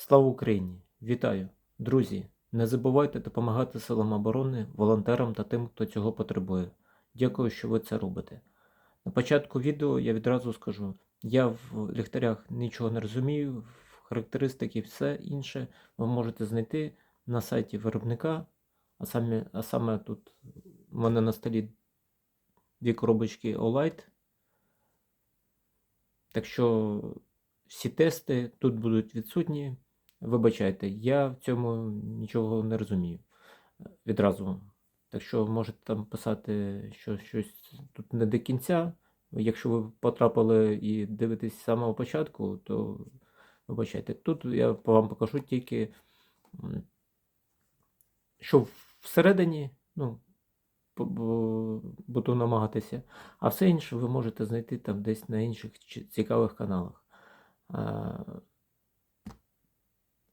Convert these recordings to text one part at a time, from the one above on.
Слава Україні! Вітаю! Друзі! Не забувайте допомагати силам оборони, волонтерам та тим, хто цього потребує. Дякую, що ви це робите. На початку відео я відразу скажу: я в ліхтарях нічого не розумію, в характеристики все інше ви можете знайти на сайті виробника, а саме, а саме тут в мене на столі дві коробочки Olight. Так що всі тести тут будуть відсутні. Вибачайте, я в цьому нічого не розумію відразу. Так що можете там писати, що щось тут не до кінця. Якщо ви потрапили і дивитесь з самого початку, то вибачайте. Тут я вам покажу тільки, що всередині, ну, буду намагатися, а все інше ви можете знайти там десь на інших цікавих каналах.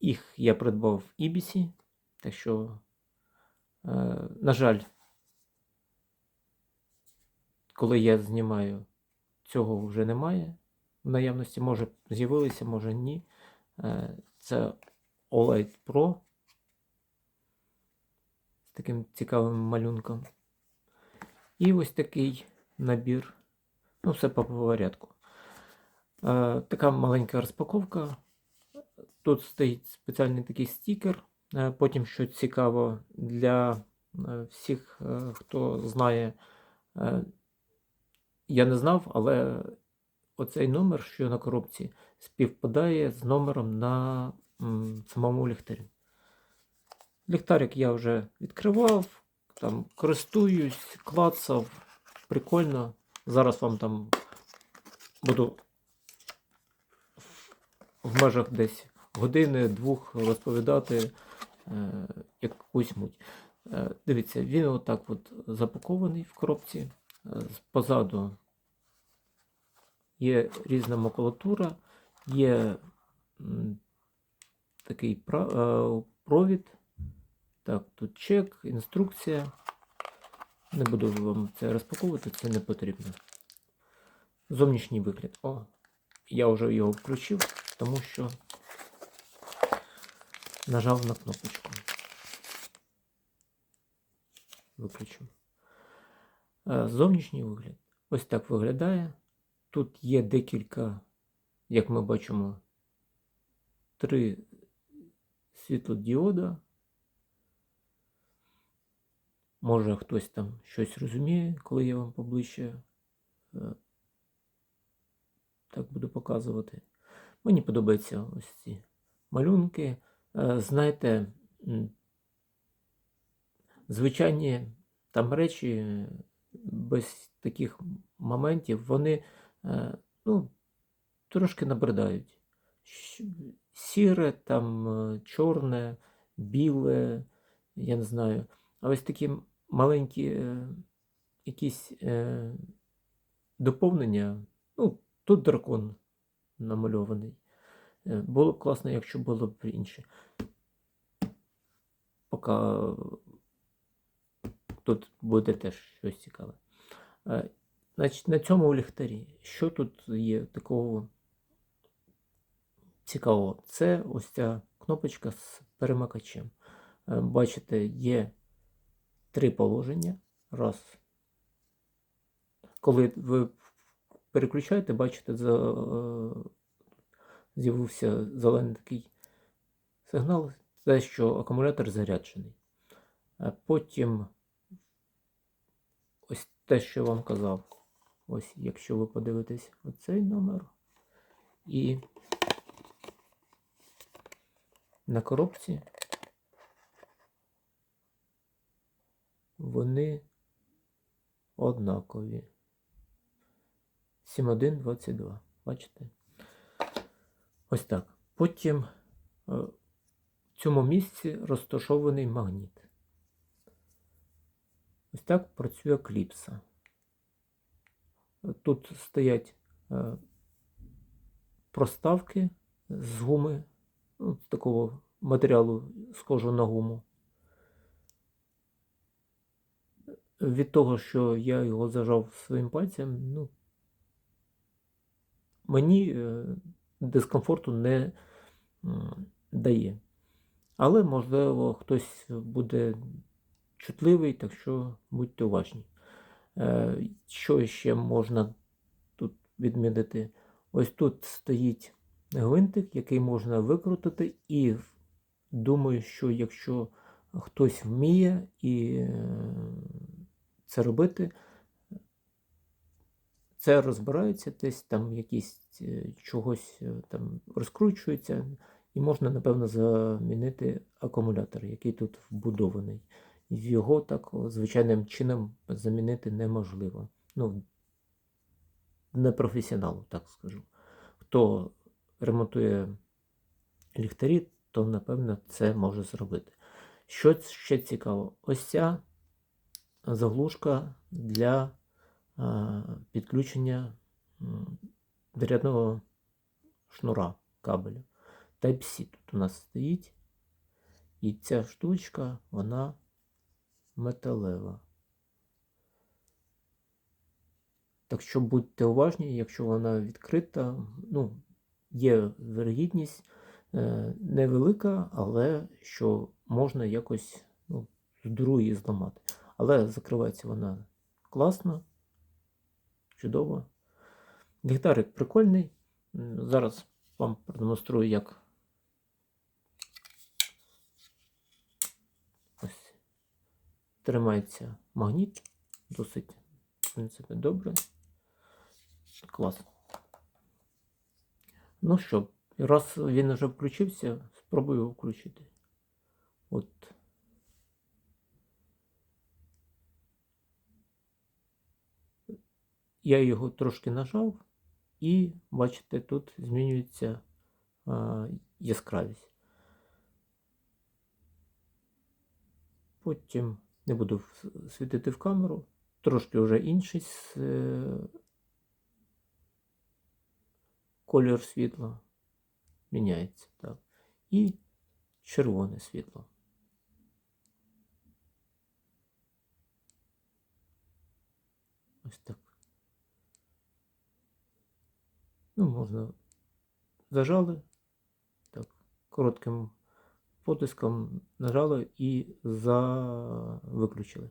Їх я придбав в Ібісі, так що, е, на жаль, коли я знімаю, цього вже немає. В наявності може з'явилися, може ні. Е, Це OLED Pro з таким цікавим малюнком. І ось такий набір. Ну, все по порядку. Е, Така маленька розпаковка. Тут стоїть спеціальний такий стікер. Е, Потім, що цікаво, для е, всіх, е, хто знає, я не знав, але оцей номер, що на коробці, співпадає з номером на самому ліхтарі. Ліхтарик я вже відкривав, там користуюсь, клацав, прикольно. Зараз вам там буду в межах десь години-двох розповідати е, якусь муть. Е, дивіться, він отак от запакований в коробці. Е, позаду є різна макулатура, є такий провід. Так, тут чек, інструкція. Не буду вам це розпаковувати, це не потрібно. Зовнішній вигляд. О, я вже його включив, тому що нажав на кнопочку. Виключу. Е, Зовнішній вигляд. Ось так виглядає. Тут є декілька, як ми бачимо, три світлодіода. Може хтось там щось розуміє, коли я вам поближче е, так буду показувати. Мені подобаються ось ці малюнки. Е, Знаєте, звичайні там речі е, без таких моментів, вони е, ну, трошки набридають. Сіре, там, чорне, біле, я не знаю. А ось такі маленькі якісь доповнення. Ну, тут дракон намальований. Було б класно, якщо було б інше. Поки тут буде теж щось цікаве. Е, Значить, на цьому ліхтарі, що тут є такого цікавого? Це ось ця кнопочка з перемикачем. Е, Бачите, є три положення. Раз. Коли ви переключаєте, бачите, е, з'явився зелений такий сигнал, це що акумулятор заряджений. Потім ось те, що я вам казав. Ось, якщо ви подивитесь оцей номер. І на коробці вони однакові. 7122. Бачите? Ось так. Потім е, в цьому місці розташований магніт. Ось так працює кліпса. Тут стоять е, проставки з гуми, ну, з такого матеріалу, схожого на гуму. Від того, що я його зажав своїм пальцем, ну, мені е, дискомфорту не, дає. Але, можливо, хтось буде чутливий, так що будьте уважні. Е, Що ще можна тут відмітити? Ось тут стоїть гвинтик, який можна викрутити, і думаю, що якщо хтось вміє і е, це робити, це розбирається десь там якісь е, чогось там розкручується, і можна, напевно, замінити акумулятор, який тут вбудований. Його так звичайним чином замінити неможливо. Ну, непрофесіоналу, так скажу. Хто ремонтує ліхтарі, то напевно це може зробити. Що ще цікаво? Ось ця заглушка для підключення м, зарядного шнура кабелю. Type-C тут у нас стоїть. І ця штучка, вона металева. Так що будьте уважні, якщо вона відкрита, ну, є вирогідність е, невелика, але що можна якось ну, з другої зламати. Але закривається вона класно, чудово. Ліхтарик прикольний. Зараз вам продемонструю, як ось тримається магніт. Досить, в принципі, добре. Клас. Ну що, раз він вже включився, спробую його включити. От. Я його трошки нажав, і бачите, тут змінюється а, яскравість. Потім не буду світити в камеру, трошки вже інший е, колір світла міняється. Так. І червоне світло. Ось так. Ну, можна зажали, так, коротким потиском нажали і виключили.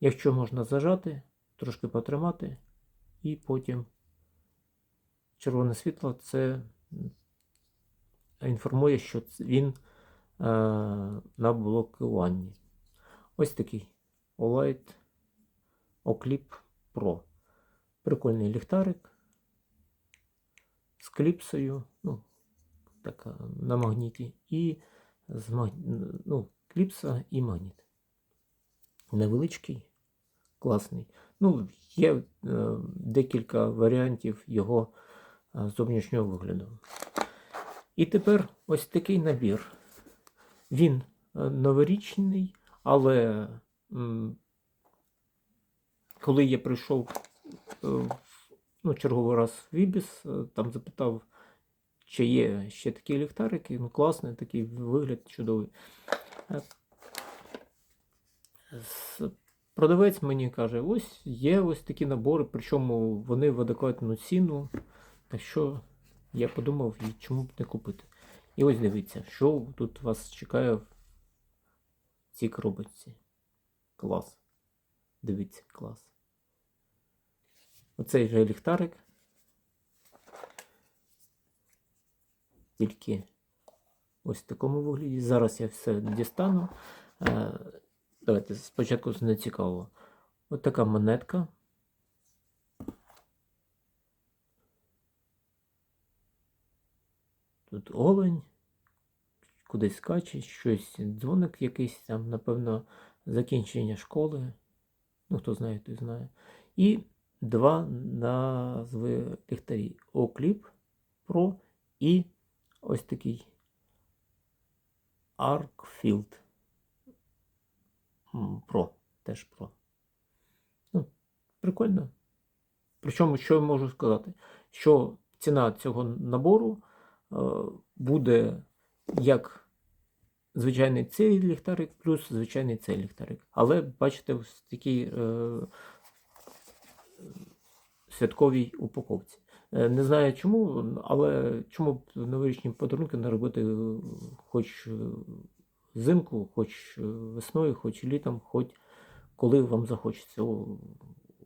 Якщо можна зажати, трошки потримати, і потім червоне світло це інформує, що він е, на блокуванні. Ось такий Olight Oclip Pro. Прикольний ліхтарик з кліпсою, ну, така на магніті, і з ну, кліпса і магніт. Невеличкий, класний. Ну, є е, декілька варіантів його е, зовнішнього вигляду. І тепер ось такий набір. Він е, новорічний, але коли я прийшов е, ну, черговий раз в Ібіс, е, там запитав, чи є ще такі ліхтарики. Ну, класний такий вигляд чудовий. Е, Продавець мені каже, ось є ось такі набори, причому вони в адекватну ціну. Так що я подумав, і чому б не купити. І ось дивіться, що тут вас чекає в цій коробочці. Клас. Дивіться, клас. Оцей же ліхтарик. Тільки ось в такому вигляді. Зараз я все дістану. Е, Давайте спочатку з нецікавого. Ось така монетка. Тут олень, кудись скаче, щось, дзвоник якийсь там, напевно, закінчення школи. Ну, хто знає, той знає. І два назви ліхтарі. Окліп Pro і ось такий Arcfield Pro. Теж Pro. Ну, прикольно. Причому, що я можу сказати? Що ціна цього набору е, буде як звичайний цей ліхтарик, плюс звичайний цей ліхтарик. Але бачите, в такій е, святковій упаковці. Е, Не знаю чому, але чому б новорічні подарунки не робити е, хоч е, взимку, хоч весною, хоч літом, хоч коли вам захочеться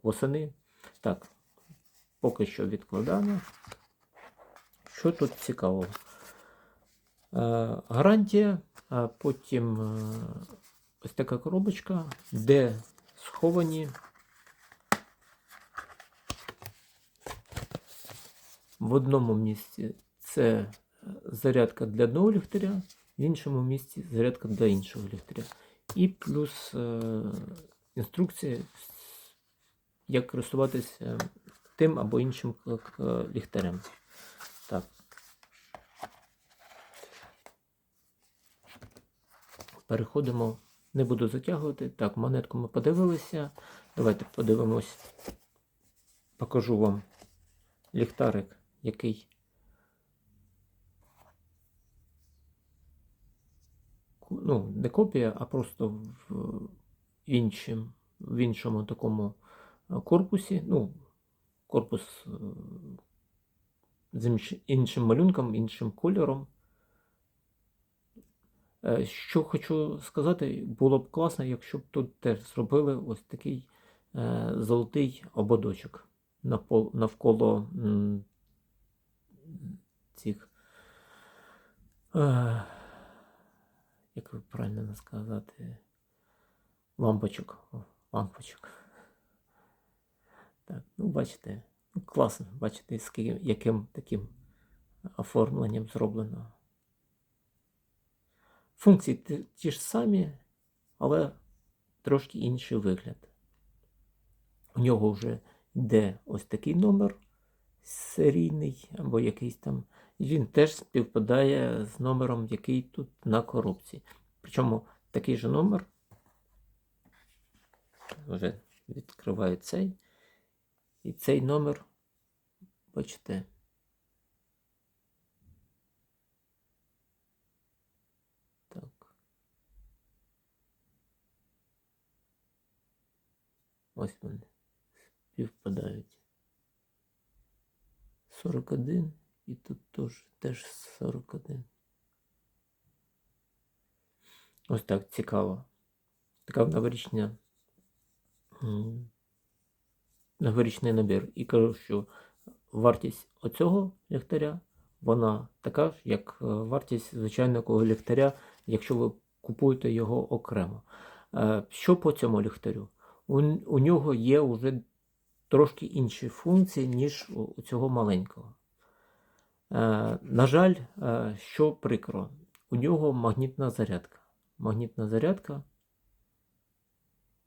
восени. Так, поки що відкладаємо. Що тут цікавого? Гарантія, а потім ось така коробочка, де сховані в одному місці це е, зарядка для одного ліхтаря, в іншому місці зарядка для іншого ліхтаря. І плюс е, інструкція, як користуватися тим або іншим ліхтарем. Так. Переходимо, не буду затягувати. Так, монетку ми подивилися. Давайте подивимось. Покажу вам ліхтарик, який ну, не копія, а просто в іншим, в іншому такому е, корпусі. Ну, корпус е, з іншим малюнком, іншим кольором. Е, Що хочу сказати, було б класно, якщо б тут теж зробили ось такий золотий ободочок навколо цих. Е, як ви правильно сказати? Лампочок. Лампочок. Так, ну бачите, ну, класно, бачите, з ки- яким таким оформленням зроблено. Функції ті, ті ж самі, але трошки інший вигляд. У нього вже йде ось такий номер серійний або якийсь там. І він теж співпадає з номером, який тут на коробці. Причому такий же номер. Вже відкриваю цей. І цей номер, бачите, так. Ось вони співпадають. 41 і тут теж, теж 41. Ось так цікаво. Така новорічна м, новорічний набір. І кажу, що вартість оцього ліхтаря, вона така ж, як е, вартість звичайного ліхтаря, якщо ви купуєте його окремо. Е, Що по цьому ліхтарю? У, у нього є вже трошки інші функції, ніж у, цього маленького. Е, на жаль, е, що прикро, у нього магнітна зарядка. Магнітна зарядка.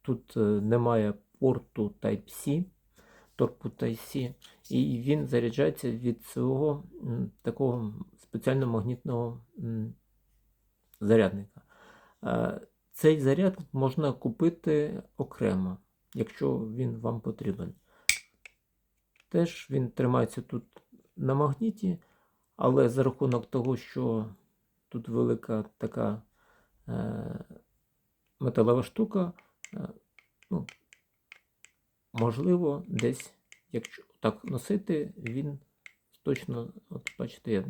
Тут е, немає порту Type-C, торпу Type-C, і він заряджається від свого такого спеціального магнітного зарядника. Цей заряд можна купити окремо, якщо він вам потрібен. Теж він тримається тут на магніті, але за рахунок того, що тут велика така е, металева штука, е, ну, можливо, десь, якщо так носити, він точно, от бачите, я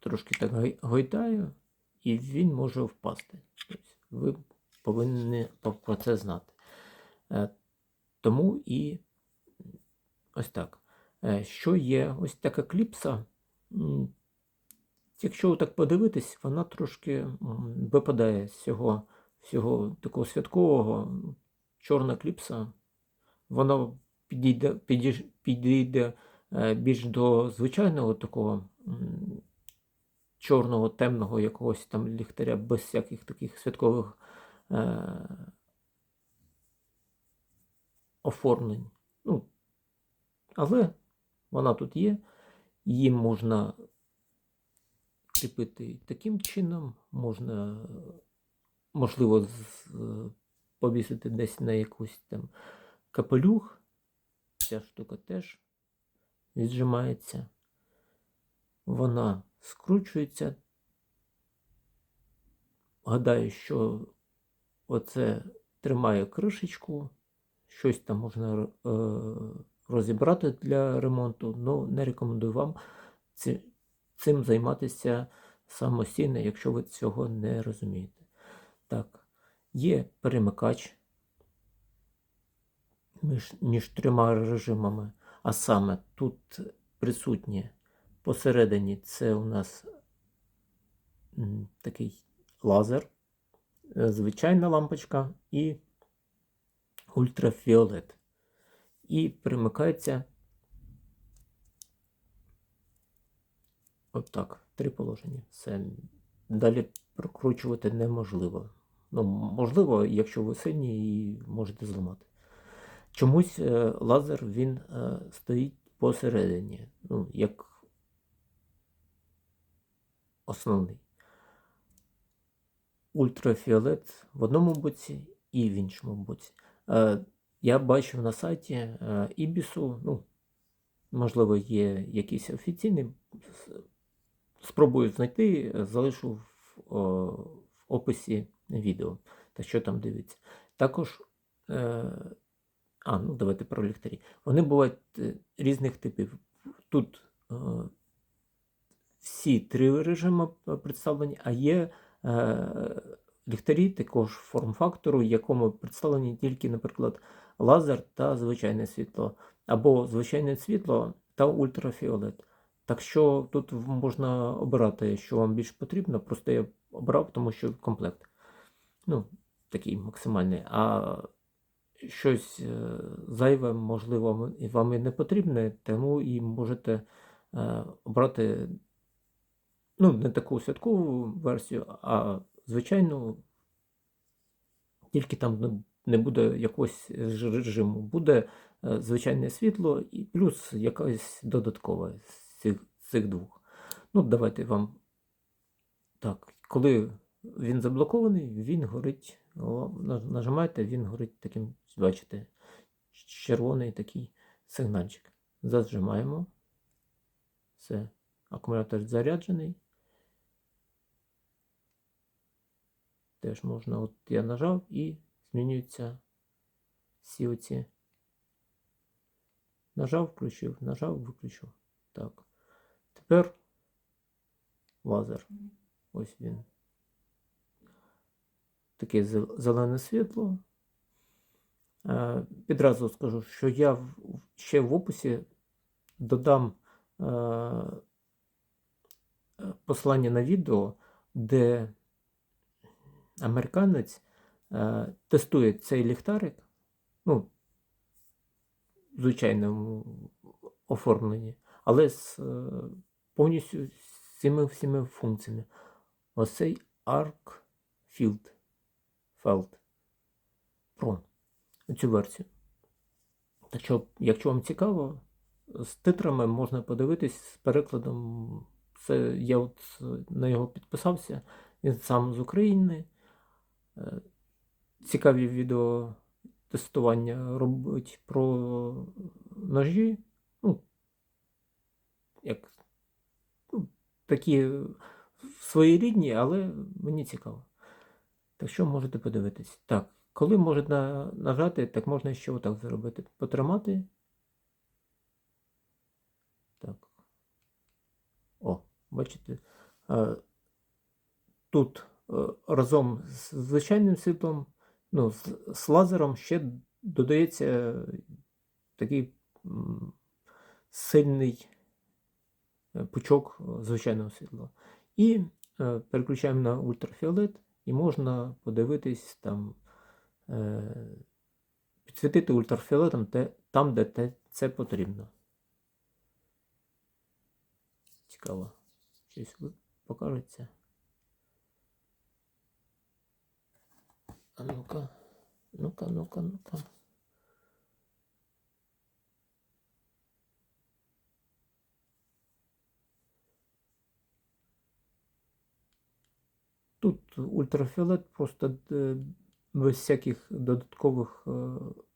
трошки так гойдаю, і він може впасти. Тобто ви повинні про це знати. Е, Тому і ось так. Е, Що є ось така кліпса. Якщо так подивитись, вона трошки випадає з цього всього такого святкового. Чорна кліпса, вона підійде, підійде е, більш до звичайного такого чорного, темного якогось там ліхтаря без всяких таких святкових е, оформлень. Ну, але вона тут є, її можна кріпити таким чином, можна, можливо, повісити десь на якусь там капелюх. Ця штука теж віджимається. Вона скручується. Гадаю, що оце тримає кришечку, щось там можна е, розібрати для ремонту, але не рекомендую вам цим займатися самостійно, якщо ви цього не розумієте. Так, є перемикач між, між трьома режимами, а саме тут присутнє посередині це у нас такий лазер, е, звичайна лампочка і ультрафіолет. І перемикається отак, три положення. Все. Далі прокручувати неможливо. Ну, можливо, якщо ви сильні і можете зламати. Чомусь е, лазер він е, стоїть посередині, ну, як основний. Ультрафіолет в одному боці і в іншому боці. Е, я бачив на сайті е, Ібісу, ну, можливо, є якийсь офіційний. Спробую знайти, залишу в, в описі відео, та що там дивиться. Також, е, а, ну давайте про ліхтарі. Вони бувають різних типів. Тут всі три режими представлені, а є ліхтарі також форм-фактору, якому представлені тільки, наприклад, лазер та звичайне світло, або звичайне світло та ультрафіолет. Так що тут можна обирати, що вам більш потрібно. Просто я обрав, тому що комплект. Ну, такий максимальний. А щось е, зайве, можливо, вам і не потрібне, тому і можете е, обрати ну, не таку святкову версію, а звичайну, тільки там не- буде якогось режиму. Буде е, звичайне світло і плюс якась додаткова з цих, цих двох. Ну, давайте вам. Так, коли він заблокований, він горить. Нажимаєте, він горить таким, бачите, червоний такий сигнальчик. Зажимаємо. Все, акумулятор заряджений. Теж можна, от я нажав і змінюються всі оці. Нажав, включив, нажав, виключив. Так. Тепер лазер. Ось він. Таке зелене світло. Е, Підразу скажу, що я ще в описі додам е, е, послання на відео, де американець е, тестує цей ліхтарик, ну, в звичайному оформленні, але з е, повністю з цими всіми функціями. Ось цей Arc Field Felt Pro. Цю версію. Так що, якщо вам цікаво, з титрами можна подивитись з перекладом. Це я от на його підписався. Він сам з України. Е, Цікаві відео тестування робить про ножі. Ну, як ну, такі своєрідні, але мені цікаво. Так що можете подивитись. Так, коли можна нажати, так можна ще отак зробити. Потримати. Так. О, бачите. Е, Тут разом з звичайним світлом, ну, з, з лазером ще додається такий м, сильний е, пучок е, звичайного світла. І е, переключаємо на ультрафіолет, і можна подивитись там, е, підсвітити ультрафіолетом те, там, де те, це потрібно. Цікаво. Щось покажеться. А ну-ка, ну-ка, ну-ка, ну-ка. Тут ультрафіолет просто е, без всяких додаткових е,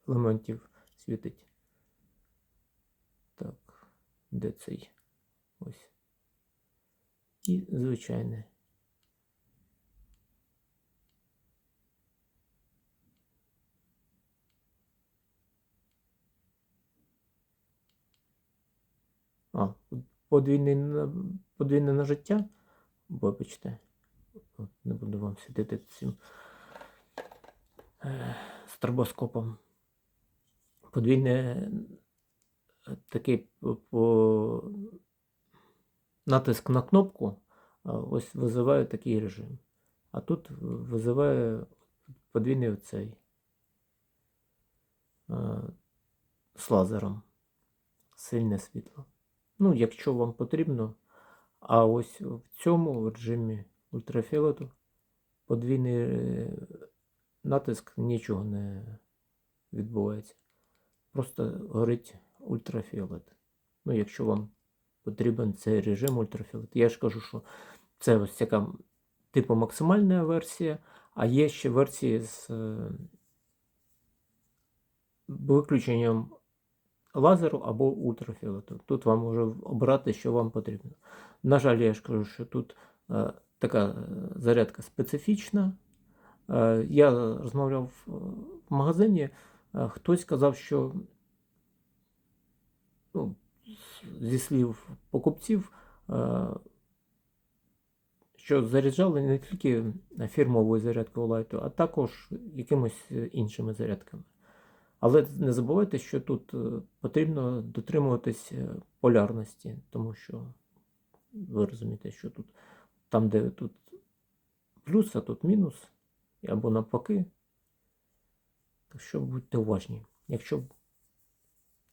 елементів світить. Так, де цей? Ось. І звичайне. А, подвійне, на- подвійне нажиття. Вибачте. Не буду вам світити цим е, стробоскопом. Подвійне е, такий по натиск на кнопку ось визиває такий режим. А тут визиває подвійний оцей е, з лазером. Сильне світло. Ну, якщо вам потрібно. А ось в цьому режимі ультрафіолету подвійний е, натиск нічого не відбувається. Просто горить ультрафіолет. Ну, якщо вам потрібен цей режим ультрафіолет. Я ж кажу, що це ось така типу максимальна версія, а є ще версії з е, виключенням лазеру або ультрафіолету. Тут вам може обрати, що вам потрібно. На жаль, я ж кажу, що тут е, така е, зарядка специфічна. Е, я розмовляв е, в магазині, е, хтось сказав, що ну, зі слів покупців, е, що заряджали не тільки фірмовою зарядкою лайту, а також якимось іншими зарядками. Але не забувайте, що тут е, потрібно дотримуватись е, полярності, тому що ви розумієте, що тут там, де тут плюс, а тут мінус, або навпаки. Так що будьте уважні. Якщо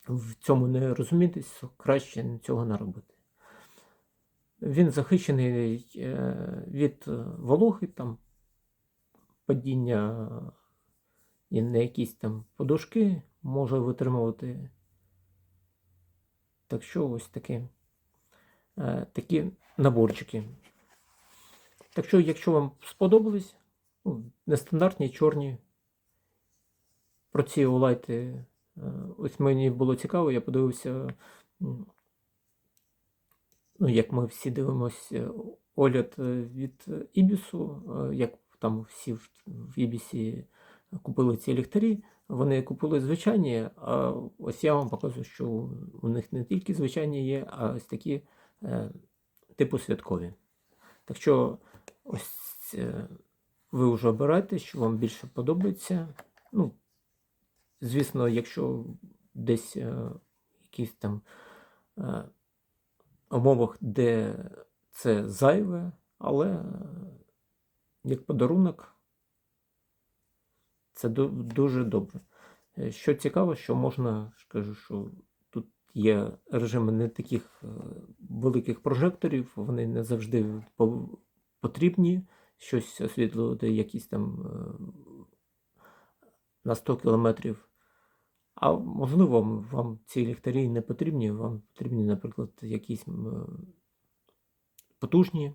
в цьому не розумієтесь, то краще цього не робити. Він захищений е, від вологи, там, падіння і на якісь там подушки може витримувати. Так що ось таке е, такі наборчики. Так що, якщо вам сподобались, ну, нестандартні, чорні, про ці олайти, е, ось мені було цікаво, я подивився, ну, як ми всі дивимося, огляд е, від Ібісу, як там всі в Ібісі купили ці ліхтарі, вони купили звичайні, а ось я вам показую, що у них не тільки звичайні є, а ось такі е, типу святкові. Так що ось е, ви вже обирайте, що вам більше подобається. Ну, звісно, якщо десь е, якісь там е, умовах, де це зайве, але е, як подарунок це дуже добре. Е, Що цікаво, що можна, ж кажу, що тут є режими не таких е, великих прожекторів, вони не завжди потрібні, щось освітлювати якісь там е, на 100 кілометрів. А можливо, вам ці ліхтарі не потрібні, вам потрібні, наприклад, якісь потужні,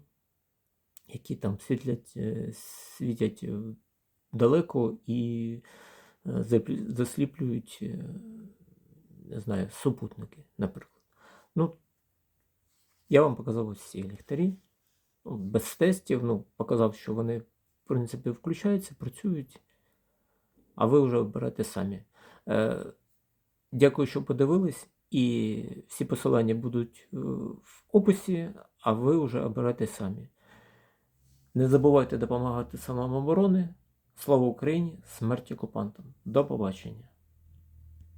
які там світлять, світять далеко і е, засліплюють, е, не знаю, супутники, наприклад. Ну, я вам показав ось ці ліхтарі. Ну, без тестів, ну, показав, що вони, в принципі, включаються, працюють, а ви вже оберете самі. Е, дякую, що подивились, і всі посилання будуть е, в описі, а ви вже оберете самі. Не забувайте допомагати самооборони. Слава Україні! Смерть окупантам! До побачення!